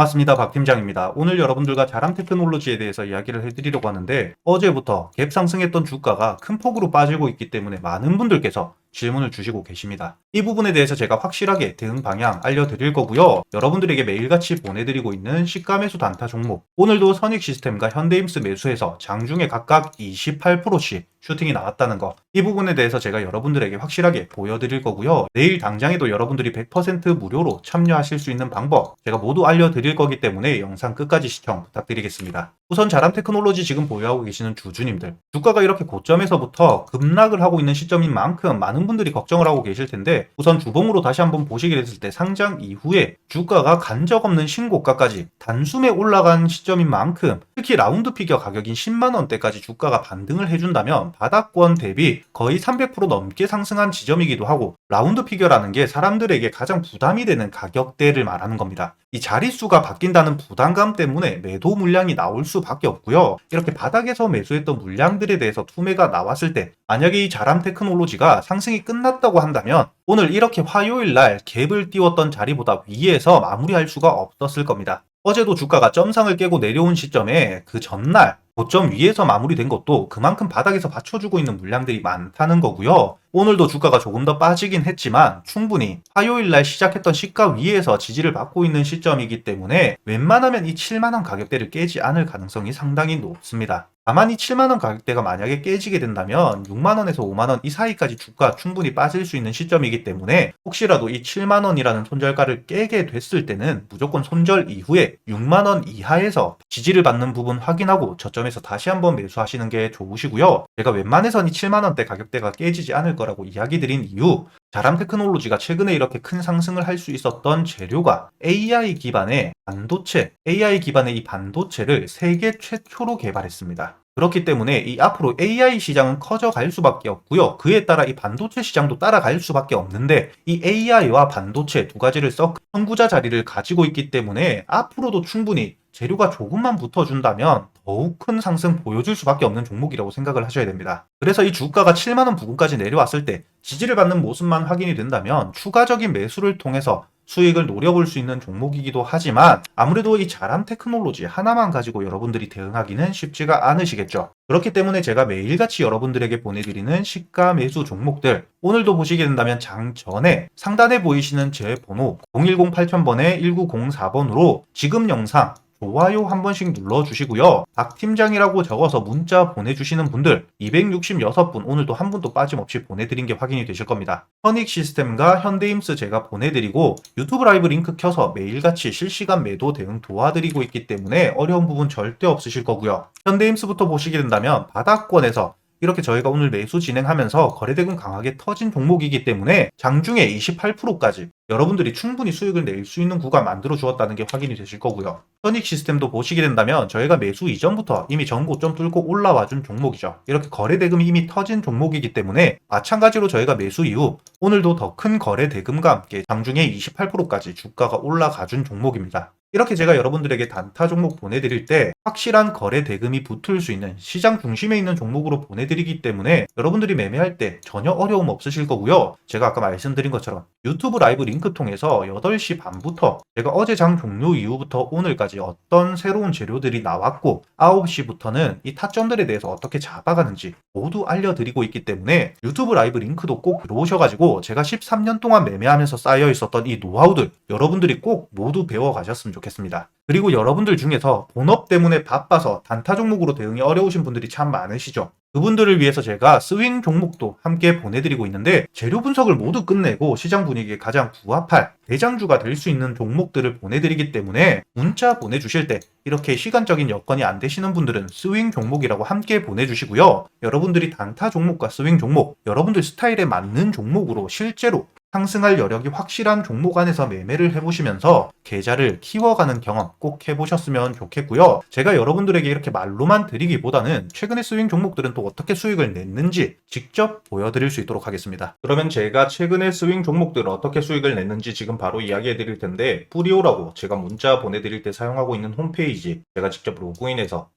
반갑습니다. 박 팀장입니다. 오늘 여러분들과 자랑 테크놀로지에 대해서 이야기를 해드리려고 하는데 어제부터 갭 상승했던 주가가 큰 폭으로 빠지고 있기 때문에 많은 분들께서 질문을 주시고 계십니다. 이 부분에 대해서 제가 확실하게 대응 방향 알려드릴 거고요. 여러분들에게 매일같이 보내드리고 있는 시가 매수 단타 종목 오늘도 선익 시스템과 현대임스 매수해서 장중에 각각 28%씩 슈팅이 나왔다는 거. 이 부분에 대해서 제가 여러분들에게 확실하게 보여드릴 거고요. 내일 당장에도 여러분들이 100% 무료로 참여하실 수 있는 방법 제가 모두 알려드릴 거기 때문에 영상 끝까지 시청 부탁드리겠습니다. 우선 자람 테크놀로지 지금 보유하고 계시는 주주님들. 주가가 이렇게 고점에서부터 급락을 하고 있는 시점인 만큼 많은 분들이 걱정을 하고 계실 텐데 우선 주봉으로 다시 한번 보시게 됐을 때 상장 이후에 주가가 간 적 없는 신고가까지 단숨에 올라간 시점인 만큼 특히 라운드 피겨 가격인 10만 원대까지 주가가 반등을 해준다면 바닥권 대비 거의 300% 넘게 상승한 지점이기도 하고 라운드 피겨라는 게 사람들에게 가장 부담이 되는 가격대를 말하는 겁니다. 이 자릿수가 바뀐다는 부담감 때문에 매도 물량이 나올 수밖에 없고요. 이렇게 바닥에서 매수했던 물량들에 대해서 투매가 나왔을 때 만약에 이 자람 테크놀로지가 상승이 끝났다고 한다면 오늘 이렇게 화요일 날 갭을 띄웠던 자리보다 위에서 마무리할 수가 없었을 겁니다. 어제도 주가가 점상을 깨고 내려온 시점에 그 전날 고점 위에서 마무리된 것도 그만큼 바닥에서 받쳐주고 있는 물량들이 많다는 거고요. 오늘도 주가가 조금 더 빠지긴 했지만 충분히 화요일 날 시작했던 시가 위에서 지지를 받고 있는 시점이기 때문에 웬만하면 이 7만원 가격대를 깨지 않을 가능성이 상당히 높습니다. 다만 이 7만원 가격대가 만약에 깨지게 된다면 6만원에서 5만원 이 사이까지 주가 충분히 빠질 수 있는 시점이기 때문에 혹시라도 이 7만원이라는 손절가를 깨게 됐을 때는 무조건 손절 이후에 6만원 이하에서 지지를 받는 부분 확인하고 저점에서 다시 한번 매수하시는 게 좋으시고요. 제가 웬만해선 이 7만원대 가격대가 깨지지 않을 거라고 이야기 드린 이유 자람 테크놀로지가 최근에 이렇게 큰 상승을 할 수 있었던 재료가 AI 기반의 반도체, AI 기반의 이 반도체를 세계 최초로 개발했습니다. 그렇기 때문에 이 앞으로 AI 시장은 커져갈 수밖에 없고요. 그에 따라 이 반도체 시장도 따라갈 수밖에 없는데 이 AI와 반도체 두 가지를 썩 선구자 자리를 가지고 있기 때문에 앞으로도 충분히 재료가 조금만 붙어준다면 더욱 큰 상승 보여줄 수밖에 없는 종목이라고 생각을 하셔야 됩니다. 그래서 이 주가가 7만원 부근까지 내려왔을 때 지지를 받는 모습만 확인이 된다면 추가적인 매수를 통해서 수익을 노려볼 수 있는 종목이기도 하지만 아무래도 이 자람 테크놀로지 하나만 가지고 여러분들이 대응하기는 쉽지가 않으시겠죠. 그렇기 때문에 제가 매일같이 여러분들에게 보내드리는 시가 매수 종목들 오늘도 보시게 된다면 장 전에 상단에 보이시는 제 번호 010 8000번에 1904번으로 지금 영상 좋아요 한 번씩 눌러주시고요. 박 팀장이라고 적어서 문자 보내주시는 분들 266분 오늘도 한 분도 빠짐없이 보내드린 게 확인이 되실 겁니다. 선익 시스템과 현대임스 제가 보내드리고 유튜브 라이브 링크 켜서 매일같이 실시간 매도 대응 도와드리고 있기 때문에 어려운 부분 절대 없으실 거고요. 현대임스부터 보시게 된다면 바닥권에서 이렇게 저희가 오늘 매수 진행하면서 거래대금 강하게 터진 종목이기 때문에 장중에 28%까지 여러분들이 충분히 수익을 낼 수 있는 구간 만들어 주었다는 게 확인이 되실 거고요. 선익 시스템도 보시게 된다면 저희가 매수 이전부터 이미 전고점 뚫고 올라와 준 종목이죠. 이렇게 거래 대금이 이미 터진 종목이기 때문에 마찬가지로 저희가 매수 이후 오늘도 더 큰 거래 대금과 함께 장중에 28%까지 주가가 올라가 준 종목입니다. 이렇게 제가 여러분들에게 단타 종목 보내드릴 때 확실한 거래 대금이 붙을 수 있는 시장 중심에 있는 종목으로 보내드리기 때문에 여러분들이 매매할 때 전혀 어려움 없으실 거고요. 제가 아까 말씀드린 것처럼 유튜브 라이브 링크 통해서 8시 반부터 제가 어제 장 종료 이후부터 오늘까지 어떤 새로운 재료들이 나왔고 9시부터는 이 타점들에 대해서 어떻게 잡아가는지 모두 알려드리고 있기 때문에 유튜브 라이브 링크도 꼭 들어오셔가지고 제가 13년 동안 매매하면서 쌓여 있었던 이 노하우들 여러분들이 꼭 모두 배워가셨으면 좋겠습니다. 그리고 여러분들 중에서 본업 때문에 바빠서 단타 종목으로 대응이 어려우신 분들이 참 많으시죠. 그분들을 위해서 제가 스윙 종목도 함께 보내드리고 있는데 재료 분석을 모두 끝내고 시장 분위기에 가장 부합할 대장주가 될 수 있는 종목들을 보내드리기 때문에 문자 보내주실 때 이렇게 시간적인 여건이 안 되시는 분들은 스윙 종목이라고 함께 보내주시고요. 여러분들이 단타 종목과 스윙 종목, 여러분들 스타일에 맞는 종목으로 실제로 상승할 여력이 확실한 종목 안에서 매매를 해보시면서 계좌를 키워가는 경험 꼭 해보셨으면 좋겠고요. 제가 여러분들에게 이렇게 말로만 드리기보다는 최근에 스윙 종목들은 또 어떻게 수익을 냈는지 직접 보여드릴 수 있도록 하겠습니다. 그러면 제가 최근에 스윙 종목들 어떻게 수익을 냈는지 지금 바로 이야기해 드릴 텐데 뿌리오라고 제가 문자 보내드릴 때 사용하고 있는 홈페이지 제가 직접 로그인해서